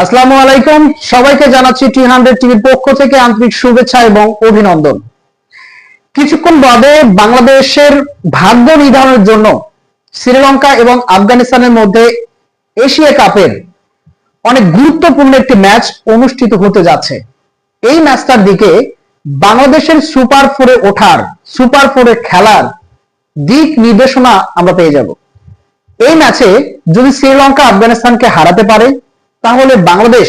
আসসালামু আলাইকুম। সবাইকে জানাচ্ছি টি হান্ড্রেড টিভির পক্ষ থেকে আন্তরিক শুভেচ্ছা এবং অভিনন্দন। কিছুক্ষণ বাদে বাংলাদেশের ভাগ্য নির্ধারণের জন্য শ্রীলঙ্কা এবং আফগানিস্তানের মধ্যে এশিয়া কাপের অনেক গুরুত্বপূর্ণ একটি ম্যাচ অনুষ্ঠিত হতে যাচ্ছে। এই ম্যাচটার দিকে বাংলাদেশের সুপার ফোরে ওঠার, সুপার ফোরে খেলার দিক নির্দেশনা আমরা পেয়ে যাব। এই ম্যাচে যদি শ্রীলঙ্কা আফগানিস্তানকে হারাতে পারে তাহলে বাংলাদেশ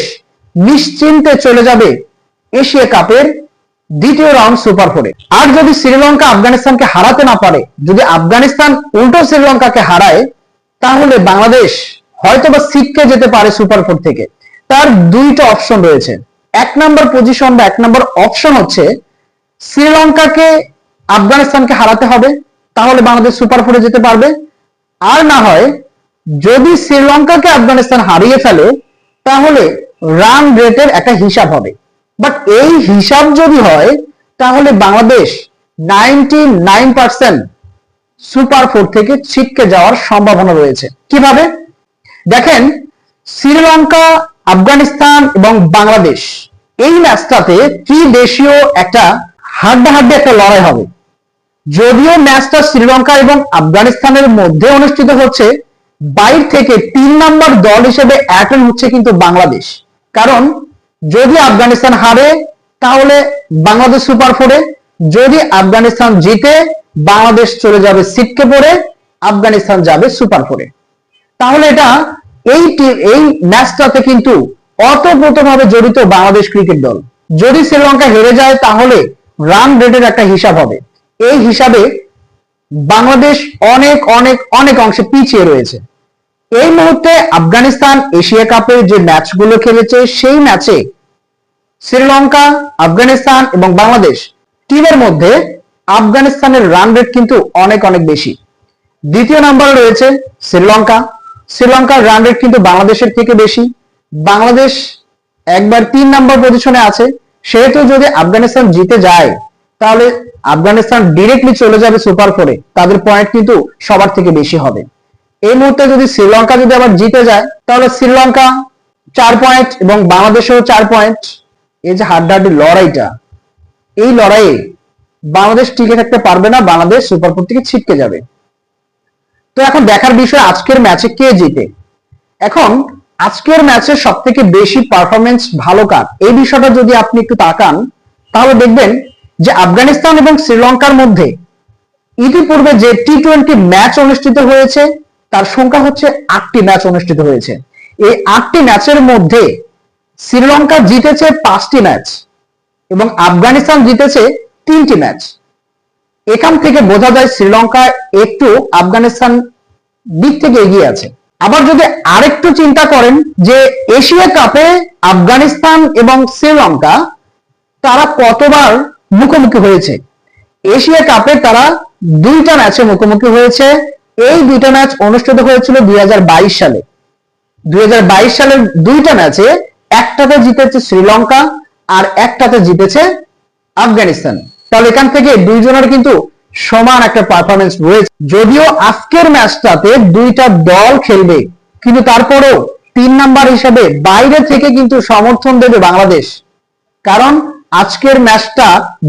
নিশ্চিন্তে চলে যাবে এশিয়া কাপের দ্বিতীয় রাউন্ড সুপার ফোরে আর যদি শ্রীলঙ্কা আফগানিস্তানকে হারাতে না পারে, যদি আফগানিস্তান উল্টো শ্রীলঙ্কাকে হারায়, তাহলে বাংলাদেশ হয়তো বা সিটকে যেতে পারে সুপার ফোর থেকে। তার দুইটা অপশন রয়েছে। এক নম্বর পজিশন বা এক নম্বর অপশন হচ্ছে, শ্রীলঙ্কাকে আফগানিস্তানকে হারাতে হবে, তাহলে বাংলাদেশ সুপার ফোরে যেতে পারবে। আর না হয়, যদি শ্রীলঙ্কাকে আফগানিস্তান হারিয়ে ফেলে তাহলে রান রেটের একটা হিসাব হবে। বাট এই হিসাব যদি হয়, তাহলে Bangladesh ninety nine percent super four থেকে ছিটকে যাওয়ার সম্ভাবনা রয়েছে। কীভাবে? দেখেন, শ্রীলঙ্কা, আফগানিস্তান এবং বাংলাদেশ, এই ম্যাচটাতে ত্রিদেশীয় একটা হাড্ডাহাড্ডি একটা লড়াই হবে। যদিও ম্যাচটা শ্রীলঙ্কা এবং আফগানিস্তানের মধ্যে অনুষ্ঠিত হচ্ছে বাইর থেকে তিন নম্বর দল হিসেবে অ্যাটেন্ড হচ্ছে কিন্তু বাংলাদেশ। কারণ, যদি আফগানিস্তান হারে, তাহলে বাংলাদেশ সুপার ফোরে। যদি আফগানিস্তান জিতে, বাংলাদেশ চলে যাবে সিটকে পড়ে, আফগানিস্তান যাবে সুপার ফোরে। তাহলে এটা এই টি- এই ম্যাচটাতে কিন্তু অতপ্রতভাবে জড়িত বাংলাদেশ ক্রিকেট দল। যদি শ্রীলঙ্কা হেরে যায়, তাহলে রান রেটের একটা হিসাব হবে। এই হিসাবে বাংলাদেশ অনেক অনেক অনেক অংশে পিছিয়ে রয়েছে। এই মুহূর্তে আফগানিস্তান এশিয়া কাপের যে ম্যাচগুলো খেলেছে, সেই ম্যাচে শ্রীলঙ্কা, আফগানিস্তান এবং বাংলাদেশ টিমের মধ্যে আফগানিস্তানের রান রেট কিন্তু অনেক অনেক বেশি। দ্বিতীয় নম্বরে রয়েছে শ্রীলঙ্কা। শ্রীলঙ্কার রান রেট কিন্তু বাংলাদেশের থেকে বেশি। বাংলাদেশ একবার তিন নম্বর পজিশনে আছে। সেহেতু যদি আফগানিস্তান জিতে যায়, তাহলে আফগানিস্তান ডিরেক্টলি চলে যাবে সুপার ফোরে তাদের পয়েন্ট কিন্তু সবার থেকে বেশি হবে। এই মুহূর্তে যদি শ্রীলঙ্কা যদি আবার জিতে যায়, তাহলে শ্রীলঙ্কা চার পয়েন্ট এবং বাংলাদেশেও চার পয়েন্ট এই যে হাড্ডাহাড্ডি লড়াইটা, এই লড়াইয়ে বাংলাদেশ টিকে থাকতে পারবে না, বাংলাদেশ সুপার ফোর থেকে ছিটকে যাবে। তো এখন দেখার বিষয়, আজকের ম্যাচে কে জিতে? এখন আজকের ম্যাচে সব থেকে বেশি পারফরমেন্স ভালো কার? এই বিষয়টা যদি আপনি একটু তাকান, তাহলে দেখবেন যে আফগানিস্তান এবং শ্রীলঙ্কার মধ্যে ইতিপূর্বে যে টি টোয়েন্টি ম্যাচ অনুষ্ঠিত হয়েছে তার সংখ্যা হচ্ছে আটটি ম্যাচ অনুষ্ঠিত হয়েছে। এই আটটি ম্যাচের মধ্যে শ্রীলঙ্কা জিতেছে পাঁচটি ম্যাচ এবং আফগানিস্তান জিতেছে তিনটি ম্যাচ এখান থেকে বোঝা যায় শ্রীলঙ্কা একটু আফগানিস্তান দিক থেকে এগিয়ে আছে। আবার যদি আরেকটু চিন্তা করেন যে এশিয়া কাপে আফগানিস্তান এবং শ্রীলঙ্কা তারা কতবার মুখোমুখি হয়েছে? এশিয়া কাপে তারা দুইটা ম্যাচে মুখোমুখি হয়েছে এই দুইটা ম্যাচ অনুষ্ঠিত হয়েছিল দুই হাজার বাইশ সালে। দুই হাজার বাইশ সালের দুইটা ম্যাচে একটাতে জিতেছে শ্রীলঙ্কা আর একটাতে জিতেছে আফগানিস্তান। তাহলে এখান থেকে দুইজনের কিন্তু সমান একটা পারফরমেন্স রয়েছে। যদিও আজকের ম্যাচটাতে দুইটা দল খেলবে, কিন্তু তারপরেও তিন নাম্বার হিসেবে বাইরে থেকে কিন্তু সমর্থন দেবে বাংলাদেশ। কারণ আজকের ম্যাচটা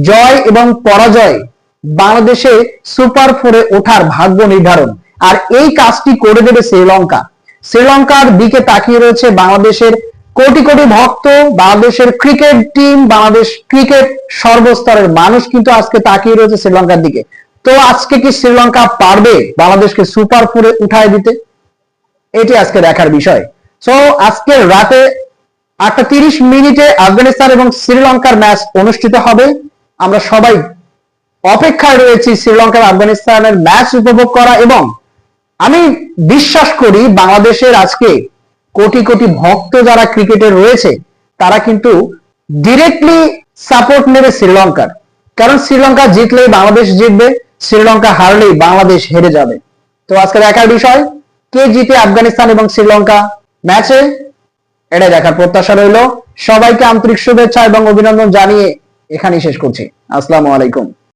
জয় এবং পরাজয় বাংলাদেশে সুপার ফোরে ওঠার ভাগ্য নির্ধারণ। আর এই কাজটি করে দেবে শ্রীলঙ্কা। শ্রীলঙ্কার দিকে তাকিয়ে রয়েছে বাংলাদেশের কোটি কোটি ভক্ত, বাংলাদেশের ক্রিকেট টিম, বাংলাদেশ ক্রিকেট সর্বস্তরের মানুষ কিন্তু আজকে তাকিয়ে রয়েছে শ্রীলঙ্কার দিকে। তো আজকে কি শ্রীলঙ্কা পারবে বাংলাদেশকে সুপার ফোরে উঠায় দিতে? এটি আজকে দেখার বিষয়। সো আজকে রাতে আটটা তিরিশ মিনিটে আফগানিস্তান এবং শ্রীলঙ্কার ম্যাচ অনুষ্ঠিত হবে। আমরা সবাই অপেক্ষায় রয়েছি শ্রীলঙ্কার আফগানিস্তানের ম্যাচ উপভোগ করা এবং আমি বিশ্বাস করি বাংলাদেশের আজকে কোটি কোটি ভক্ত যারা ক্রিকেটে রয়েছে, তারা কিন্তু ডিরেক্টলি সাপোর্ট নেবে শ্রীলঙ্কার। কারণ শ্রীলঙ্কা জিতলেই বাংলাদেশ জিতবে, শ্রীলঙ্কা হারলেই বাংলাদেশ হেরে যাবে। তো আজকে দেখার বিষয়, কে জিতে আফগানিস্তান এবং শ্রীলঙ্কা ম্যাচে? এটা দেখার প্রত্যাশা রইল। সবাইকে আন্তরিক শুভেচ্ছা এবং অভিনন্দন জানিয়ে এখানেই শেষ করছি। আসসালামু আলাইকুম।